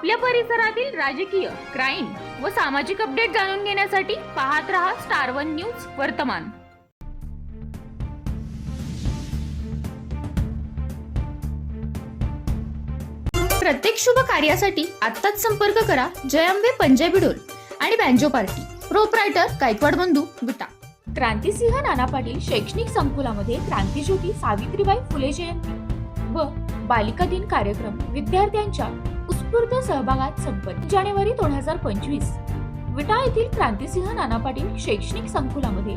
आपल्या परिसरातील राजकीय क्राईम व सामाजिक अपडेट जाणून घेण्यासाठी पाहत रहा स्टार वन न्यूज वर्तमान. प्रत्येक शुभ कार्यासाठी आत्ताच संपर्क करा जयंबे पंजाबी डोल आणि बँजो पार्टी. प्रोप्रायटर गायकवाड बंधू विटा. क्रांतिसिंह नाना पाटील शैक्षणिक संकुलामध्ये क्रांतीज्योती सावित्रीबाई फुले जयंती व बालिका दिन कार्यक्रम विद्यार्थ्यांच्या तात्पुरत्या सहभागात संपन्न. जानेवारी दोन हजार पंचवीस. विटा येथील क्रांतिसिंह नाना पाटील शैक्षणिक संकुलामध्ये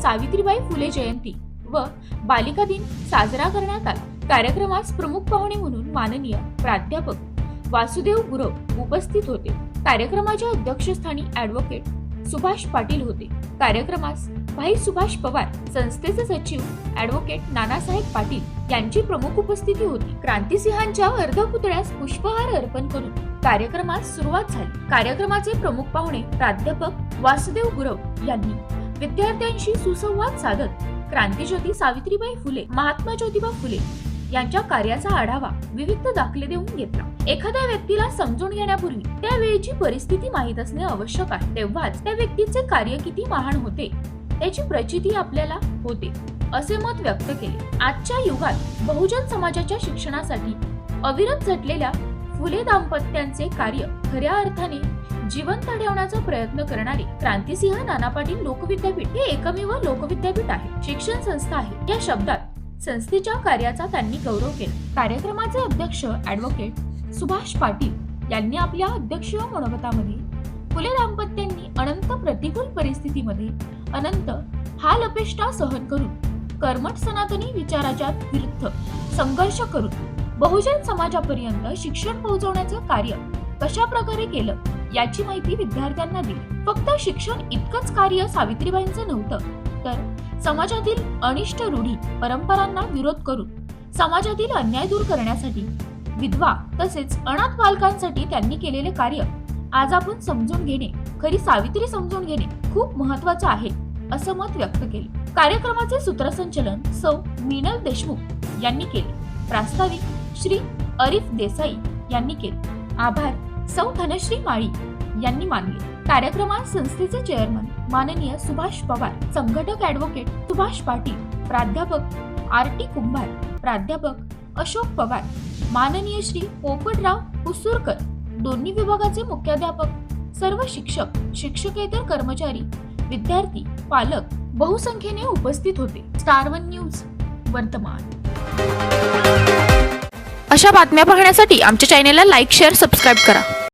सावित्रीबाई फुले जयंती व बालिका दिन साजरा करण्यात आला. कार्यक्रमास प्रमुख पाहुणे म्हणून माननीय प्राध्यापक वासुदेव गुरव उपस्थित होते. कार्यक्रमाच्या अध्यक्षस्थानी ऍडव्होकेट सुभाष पाटील होते. कार्यक्रमास भाई सुभाष पवार संस्थेचे सचिव ऍडव्होकेट नानासाहेब पाटील यांची प्रमुख उपस्थिती होती. क्रांतिसिंहांच्या अर्धपुतळ्यास पुष्पहार अर्पण करून कार्यक्रमास सुरुवात झाली. कार्यक्रमाचे प्रमुख पाहुणे प्राध्यापक वासुदेव गुरव यांनी विद्यार्थ्यांशी सुसंवाद साधत क्रांतीज्योती सावित्रीबाई फुले महात्मा ज्योतिबा फुले यांच्या कार्याचा आढावा विविध दाखले देऊन घेतला. एखाद्या व्यक्तीला समजून घेण्यापूर्वी त्या वेळेची परिस्थिती माहीत असणे आवश्यक आहे. तेव्हाच त्या व्यक्तीचे कार्य किती महान होते त्याची प्रचिती आपल्याला होते. असे मत व्यक्त केले. आजच्या युगात बहुजन समाजाच्या शिक्षणासाठी अविरत झटलेल्या फुले दाम्पत्यांचे कार्य खऱ्या अर्थाने जिवंत ठेवण्याचा प्रयत्न करणारे क्रांतिसिंह नाना पाटील लोकविद्यापीठ हे एकमेव लोकविद्यापीठ आहे. शिक्षण संस्था आहे. या शब्दात संस्थेच्या कार्याचा त्यांनी गौरव केला. कार्यक्रमाचे अध्यक्ष ऍडव्होकेट सुभाष पाटील यांनी आपल्या अध्यक्षीय मनोगतामध्ये फुले दाम्पत्यांनी अनंत प्रतिकूल परिस्थितीमध्ये अनंत हा लपेष्टा सहन करून कर्मठ सनातनी विचाराच्या विरुद्ध संघर्ष करून बहुजन समाजापर्यंत शिक्षण पोहोचवण्याचं कार्य कशा प्रकारे केलं याची माहिती विद्यार्थ्यांना दिली. फक्त शिक्षण इतकंच कार्य सावित्रीबाईंचं नव्हतं तर समाजातील अनिष्ट रूढी परंपरांना विरोध करून समाजातील अन्याय दूर करण्यासाठी विधवा तसेच अनाथ बालकांसाठी त्यांनी केलेले कार्य आज आपण समजून घेणे खरी सावित्री समजून घेणे खूप महत्वाचं आहे असं मत व्यक्त केले. कार्यक्रमाचे सूत्रसंचलन सौ. मीनल देशमुख यांनी केले. प्रास्ताविक श्री. अरिफ देसाई यांनी केले. आभार. सौ. धनश्री माळी यांनी मानले. कार्यक्रमात संस्थेचे चेअरमन माननीय सुभाष पवार संघटक ऍडव्होकेट सुभाष पाटील प्राध्यापक आर. टी. कुंभार प्राध्यापक अशोक पवार माननीय श्री. पोपटराव उसुरकर दोन्ही विभागाचे मुख्याध्यापक सर्व शिक्षक शिक्षकेतर कर्मचारी विद्यार्थी पालक बहुसंख्येने उपस्थित होते. स्टार वन न्यूज वर्तमान. अशा बातम्या पाहण्यासाठी आमच्या चॅनेलला लाईक शेअर सबस्क्राईब करा.